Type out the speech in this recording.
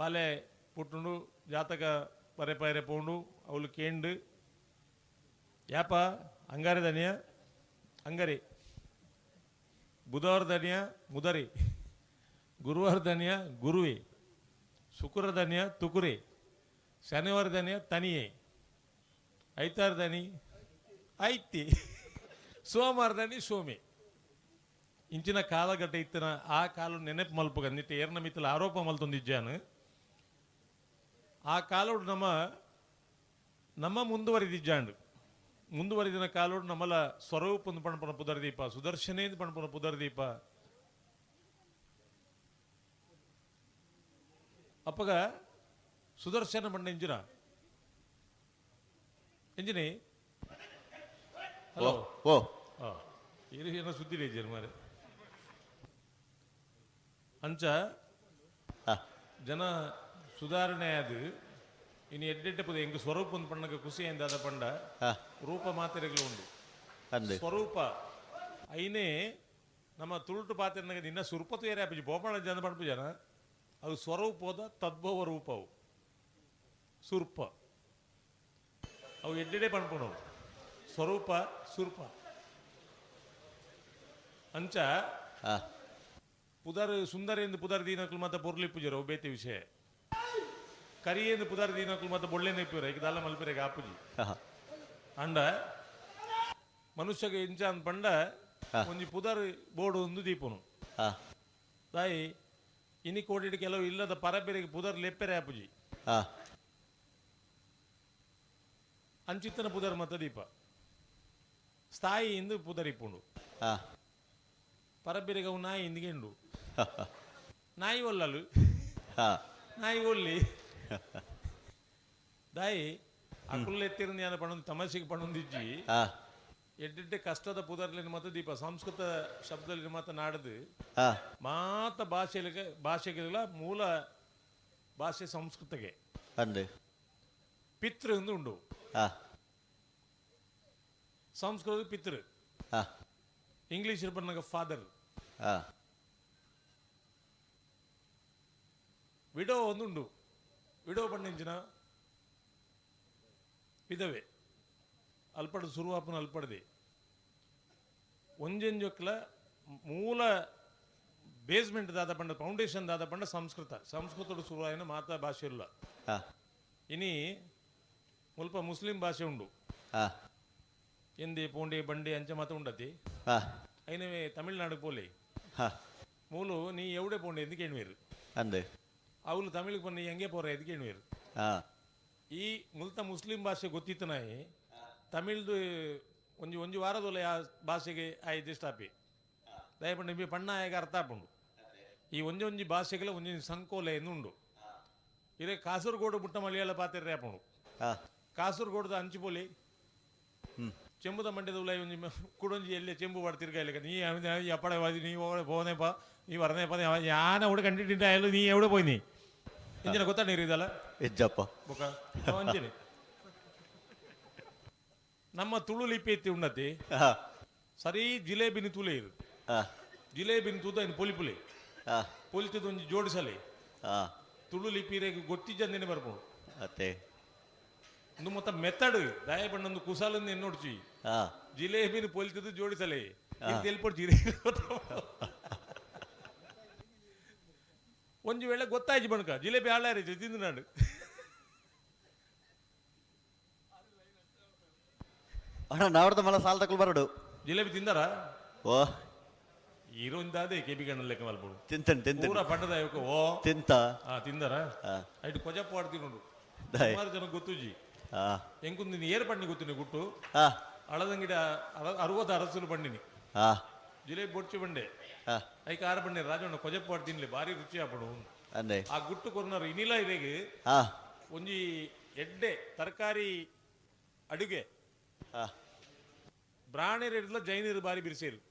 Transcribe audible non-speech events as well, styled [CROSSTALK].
ಬಾಲೆ ಪುಟ್ಟುಂಡು ಜಾತಕ ಪರೆ ಪರೆ ಪೋಂಡು ಅವಳು ಕೇಂಡು ಯಾಪ ಅಂಗಾರೆ ದನಿಯ ಅಂಗರಿ ಬುಧವಾರ ದನಿಯ ಮುದರಿ ಗುರುವಾರ ದನಿಯ ಗುರುವೆ ಶುಕ್ರ ದನಿಯ ತುಕುರೆ ಶನಿವಾರ ದನಿಯ ತನಿಯೇ ಐತಾರ ದನಿ ಐತಿ ಸೋಮವಾರ ದನಿ ಸೋಮೆ ಇಂಚಿನ ಕಾಲಘಟ್ಟ ಇತ್ತಿನ ಆ ಕಾಲ ನೆನಪು ಮಲ್ಪಗ ನಿಟ್ಟ ಏರ್ನ ಮಿತ್ತಲ ಆರೋಪ ಮಲ್ತೊಂದಿಜ್ಜಾನು ಆ ಕಾಲೋಡು ನಮ್ಮ ನಮ್ಮ ಮುಂದುವರಿದಿಜ್ಜಾಂಡು. ಮುಂದುವರಿದಿನ ಕಾಲೋಡು ನಮ್ಮಲ ಸ್ವರೂಪ ಪಣಪನ ಪುದರ್ದೀಪ ಸುದರ್ಶನೇ ಪಣಪನ ಪುದರ್ದೀಪ. ಅಪ್ಪಗ ಸುದರ್ಶನ ಬಂಡ ಎಂಜಿನ ಎಂಜಿನಿ ಹಲೋ ಓ ಇದು ಏನೋ ಸುದ್ದಿ ಇದ್ದೀರಿ ಮಾರೆ. ಅಂಚ ಜನ ಸುಧಾರಣೆ ಅದು. ಇನ್ನು ಎಡ್ಡೆಡ್ಡೆ ಪದ ಎಂಗ್ ಸ್ವರೂಪ ಒಂದು ಪಣ್ಣಗ ಖುಷಿ ಎಂದಾದ ಪಂಡ ರೂಪ ಮಾತ್ರೆಗಳು ಉಂಡು. ಅಂದೆ. ಸ್ವರೂಪ. ಐನೇ ನಮ್ಮ ತುಳುಟು ಪಾತ್ರೆನಾಗ ನಿನ್ನ ಸುರುಪತು ಏರಿ ಆಪಿಜಿ. ಬೋಪಣ ಜನ ಪಡ್ಪು ಜನ ಅದು ಸ್ವರೂಪದ ತದ್ಭವ ರೂಪವು. ಸುರ್ಪ. ಅವು ಎಡ್ಡೆಡೆ ಪಣ್ಪುಣವು ಸ್ವರೂಪ ಸುರ್ಪ. ಅಂಚ ಪುದರ್ ಪುದರ್ ಸುಂದರೇಂದು ಪುದರ್ ದೀನಕ್ಲು ಮತ್ತೆ ಪೊರ್ಲಿ ಪೂಜರ ಬೇತೆ ವಿಷಯ. ಕರಿಯೇಂದು ಪುದರ್ ದೀನಕ್ಲು ಮತ್ತು ಬೊಳ್ಳೆ ನೆಪ್ಪಿರ ಈಗ ದಾಲ ಮಲ್ಪಿರ ಆಪುಜಿ. ಅಂಡ ಮನುಷ್ಯಗೆ ಇಂಚ ಅಂದ್ ಪಂಡ. ಒಂಜಿ ಪುದರ್ ಬೋರ್ಡ್ ಒಂದು ದೀಪನು. ತಾಯಿ ಇನಿ ಕೋಟಿಡ್ ಕೆಲವು ಇಲ್ಲದ ಪರಬೆರೆಗೆ ಪುದರ್ ಲೆಪ್ಪೆರೆ ಆಪುಜಿ. ಅಂಚಿತ್ತನ ಪುದರ್ ಮತ್ತ ದೀಪ. ಸ್ಥಾಯಿ ಇಂದು ಪುದರಿಪ್ಪುಂಡು ಆ, ಪರಬೆರೆಗೆ ಅವು ನಾಯಿ ಇಂದಿಗೆಂಡು ನಾಯಿ ಒಲ್ಲಲು. ನಾಯಿ ಒಲ್ಲಿ. [LAUGHS] ದಾಯಿ ಅಕುಲ್ ಎತ್ತಿರ ಜ್ಞಾನ ಪಣೊಂದು ತಮಾಷೆಗೆ ಪಣೊಂದಿಜ್ಜಿ ಆ, ಎಡ್ಡೆಡ್ಡೆ ಕಷ್ಟದ ಪುದರ್ಲಿನ ಮತ ದೀಪ ಸಂಸ್ಕೃತ ಶಬ್ದಲಿನ ಮತ ನಾಡದು. ಮಾತ ಭಾಷೆಗೆ ಭಾಷೆಗಳ ಮೂಲ ಭಾಷೆ ಸಂಸ್ಕೃತಗೆ. ಅಂದೆ. ಪಿತೃ ಎಂದು ಉಂಡು. ಸಂಸ್ಕೃತ ಪಿತೃ. ಇಂಗ್ಲಿಷ್ ಬಂದಾಗ ಫಾದರ್ ವಿಡೋ ಒಂದುಂಡು. ವಿಡೋ ಪಂಡಿಂಚಿನ ವಿಧವೆ ಅಲ್ಪಡ ಸುರುವಾಪನ ಅಲ್ಪಡದೆ ಒಂಜೆಂಜೊಕ್ಲ ಮೂಲ ಬೇಸ್ಮೆಂಟ್ ದಾದ ಪಂಡ ಫೌಂಡೇಶನ್ ದಾದ ಪಂಡ ಸಂಸ್ಕೃತ ಸಂಸ್ಕೃತಡು ಶುರುವಾಯಿನ ಮಾತಾ ಭಾಷೆ ಇಲ್ಲ ಆ, ಇನಿ ಮುಲ್ಪ ಮುಸ್ಲಿಂ ಭಾಷೆ ಉಂಡು ಆ, ಎಂದೆ ಪೋಂಡೆ ಬಂಡೆ ಅಂಚ ಮಾತ ಉಂಡತಿ ಆ, అయినవే తమిళనాడు పోలే ఆ, మూలు నీ ఎవడే పోండి ఎందుకు ఎణివేరు అందే ಅವಳು ತಮಿಳಿಗೆ ಬನ್ನಿ ಹೆಂಗೆ ಪೋರ? ಇದಕ್ಕೆ ಹೇಳುವರು ಈ ಮುಲ್ತ ಮುಸ್ಲಿಂ ಭಾಷೆ ಗೊತ್ತಿತ್ತನಾಯಿ ತಮಿಳ್ದು ಒಂಜಿ ಒಂಜಿ ವಾರದೊಲೆ ಆ ಭಾಷೆಗೆ ಆಯ್ತು ಸ್ಟಾಪಿ ದಯಪಂಡು ಬಿ ಪಣ್ಣ ಆಗ ಅರ್ಥ ಆಪುಂಡು ಈ ಒಂಜಿ ಒಂಜಿ ಭಾಷೆಗಳ ಒಂಜಿ ಸಂಕೋಲೆ ಎನ್ನುಂಡು. ಇರೇ ಕಾಸರಗೋಡು ಬುಟ್ಟ ಮಲಯಾಳ ಪಾತ್ರೆ ಆಪುಂಡು ಕಾಸರಗೋಡ್ದ ಚೆಂಬುದ ಮಂಡ್ಯದ ಉಲ್ಲ ಕುಡೊಂಜಿ ಎಲ್ಲೇ ಚೆಂಬು ಮಾಡ್ತಿರ್ಗ ಇಲ್ಲ ನೀ ಎಪ್ಪಡೆ ಬಾಜಿ ನೀ ಹೋಗೇ ಪ ನೀ ವರ್ನೇ ಪದ ಯಾನ ಹುಡುಗ ಕಂಡಿಟ್ಟಿಂದ ಎಲ್ಲ ನೀ ಎವಡೆ ಪೋಯ್ ನೀ ಜನ ಗೊತ್ತಾಣ ನೀರು ಇದಲ್ಲ ಹೆಜ್ಜಪ್ಪ ನಮ್ಮ ತುಳು ಲಿಪಿ ಐತಿ ಉಣ್ಣತಿ ಸರಿ ಜಿಲೇಬಿನ ತುಲೆ ಇರು ಜಿಲೇಬಿನ ತೂತ ಇನ್ ಪೊಲಿ ಪುಲಿ ಪೊಲಿ ತುಂಬ ಜೋಡಿಸಲಿ ತುಳು ಲಿಪಿ ಗೊತ್ತಿದ್ದ ನೆನೆ ಬರ್ಬೋದು ಒಂದು ಮೊತ್ತ ಮೆತ್ತಡ್ ದಾಯ ಬಣ್ಣೊಂದು ಕುಸಾಲನ್ನು ಎನ್ನೋಡ್ಚಿ. ನೋಡ್ಚಿ ಜಿಲೇಬಿನ ಪೊಲಿತಿದ್ದು ಜೋಡಿಸಲೆ. ತೆಲ್ಪಡ್ ಜಿಲೇಬಿ ಒಂಜಿ ವೇಳೆ ಗೊತ್ತಾಯ್ತು ಬಣ್ಕ ಜಿಲೇಬಿ ಹಾಳಾರಿ ತಿಂದು ನಾಡು ಅಣ್ಣ ನಾವು ಮಲ ಸಾಲ ತಕೊಳ್ ಬರಡು. ಜಿಲೇಬಿ ತಿಂದಾರ? ಓ. ಇರೋಂದಾದೆ ಕೆಬಿ ಗಣ್ಣ ಲೆಕ್ಕ ಮಲ್ಪಡು ತಿಂತಾನೆ ತಿಂತ ಪೂರ ಪಟ್ಟದ ಓ. ತಿಂತ. ಹಾ ತಿಂದಾರ? ಹಾ. ಐಟು ಕೊಜಪ್ಪ ಆಡ್ತೀನಿ ನೋಡು. ಸುಮಾರು ಜನ ಗೊತ್ತುಜಿ ಎಂಕುಂದು ನೀನು ಏರ್ ಪಣ್ಣಿ ಗೊತ್ತು ಗುಟ್ಟು? ಅರ- ಅರವತ್ತು ಅರಸಲು ಆ, ಜಿಲೇಬಿ ಬೊಡ್ಚಿ ಬಂಡೆ ಐಕ ಆರು ಬಂಡೆ ರಾಜಣ್ಣ ಕೊಜಪ್ಪ ಆಡ್ ತಿನ್ಲಿ ಭಾರಿ ರುಚಿ ಅಂದೆ. ಆ ಗುಟ್ಟು ಕೊರ್ನರು ಇನಿಲ ಇರೆಗೆ ಒಂಜಿ ಎಡ್ಡೆ ತರಕಾರಿ ಅಡುಗೆ. ಆ, ಬ್ರಾಣೆರ್ ಇರ್ಲ ಜೈನರು ಬಾರಿ ಬಿರ್ಸೇರು.